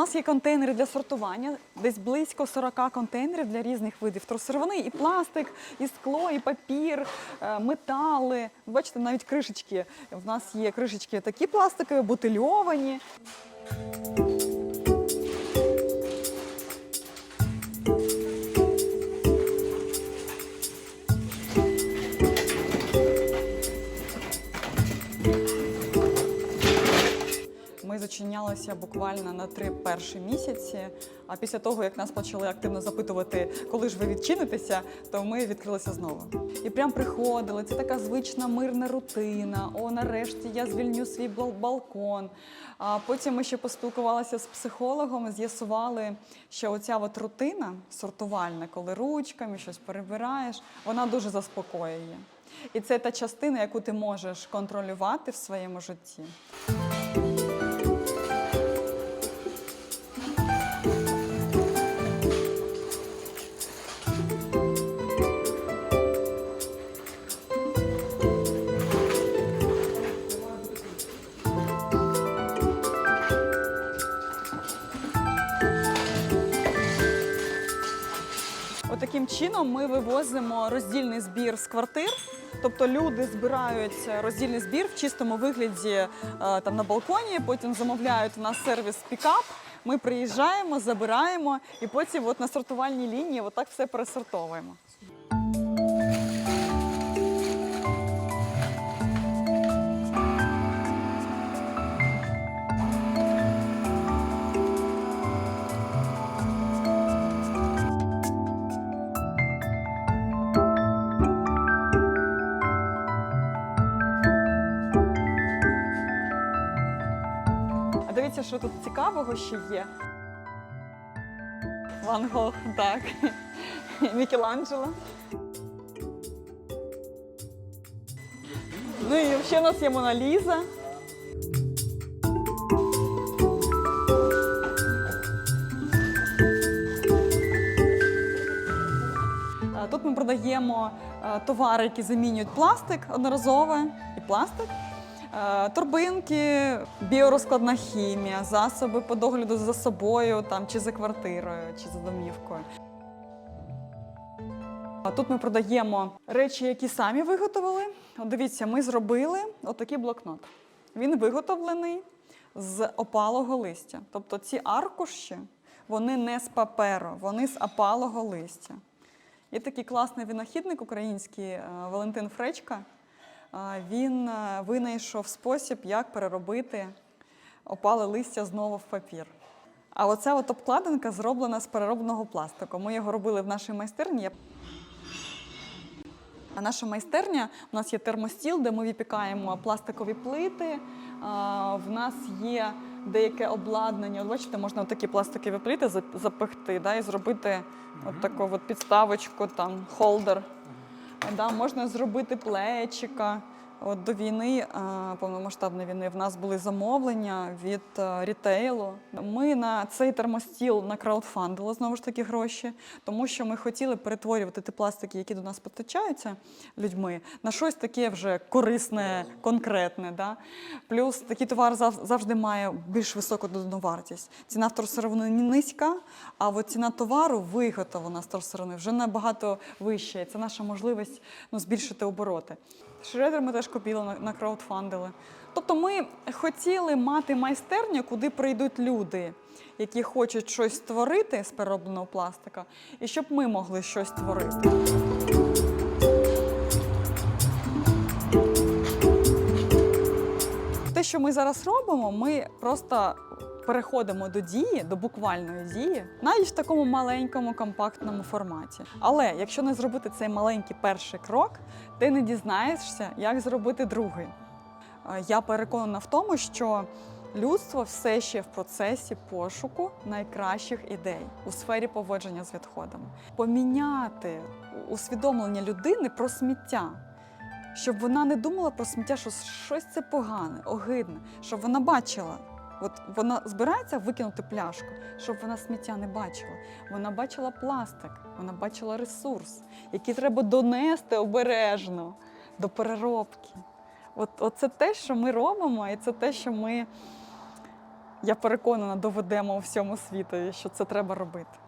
Нас є контейнери для сортування, десь близько 40 контейнерів для різних видів тросировини, І пластик, і скло, і папір, е, метали. Бачите, навіть кришечки. В нас є кришечки такі пластикові, бутильовані. Ми зачинялися буквально на три перші місяці. А після того, як нас почали активно запитувати, коли ж ви відчинитеся, то ми відкрилися знову. І прям приходили. Це така звична мирна рутина. О, нарешті я звільню свій балкон. А потім ми ще поспілкувалися з психологом, з'ясували, що оця от рутина сортувальна, коли ручками щось перебираєш, вона дуже заспокоює. І це та частина, яку ти можеш контролювати в своєму житті. Отаким чином ми вивозимо роздільний збір з квартир. Тобто люди збирають роздільний збір в чистому вигляді е, там на балконі, потім замовляють у нас сервіс пікап. Ми приїжджаємо, забираємо і потім от на сортувальній лінії отак все пересортовуємо. А що тут цікавого ще є. Ван Гог, так. Мікеланджело. Ну і ще у нас є Мона Ліза. Е, Тут ми продаємо е, товари, які замінюють пластик одноразове і пластик. Е, Торбинки, біорозкладна хімія, засоби по догляду за собою там, чи за квартирою, чи за домівкою. Тут ми продаємо речі, які самі виготовили. От дивіться, ми зробили отакий блокнот. Він виготовлений з опалого листя. Тобто ці аркуші, вони не з паперу, вони з опалого листя. Є такий класний винахідник український е, Валентин Фречка. Він е, винайшов спосіб, як переробити опале листя знову в папір. А оця от обкладинка зроблена з переробленого пластику. Ми його робили в нашій майстерні. А наша майстерня у нас є термостіл, де ми випікаємо пластикові плити. В нас є деяке обладнання. От бачите, можна такі пластикові плити зап- запекти да, і зробити от таку от підставочку, там, холдер. Да, можна зробити плечика. От до війни, повномасштабної війни, в нас були замовлення від рітейлу. Ми на цей термостіл накраудфандили знову ж таки гроші, тому що ми хотіли перетворювати ті пластики, які до нас постачаються людьми, на щось таке вже корисне, конкретне. Да? Плюс такий товар зав- завжди має більш високу додану вартість. Ціна вторсировини низька, а от ціна товару виготовлена з вторсировини вже набагато вища. Це наша можливість ну, збільшити обороти. Шредер ми теж купили на, на краудфандили. Тобто ми хотіли мати майстерню, куди прийдуть люди, які хочуть щось створити з переробленого пластика, і щоб ми могли щось створити. Те, що ми зараз робимо, ми просто переходимо до дії, до буквальної дії, навіть в такому маленькому компактному форматі. Але якщо не зробити цей маленький перший крок, ти не дізнаєшся, як зробити другий. Е, Я переконана в тому, що людство все ще в процесі пошуку найкращих ідей у сфері поводження з відходами. Поміняти усвідомлення людини про сміття. Щоб вона не думала про сміття, що щось це погане, огидне, щоб вона бачила. От вона збирається викинути пляшку, щоб вона сміття не бачила. Вона бачила пластик, вона бачила ресурс, який треба донести обережно до переробки. От, от це те, що ми робимо, і це те, що ми я переконана, доведемо у всьому світові, що це треба робити.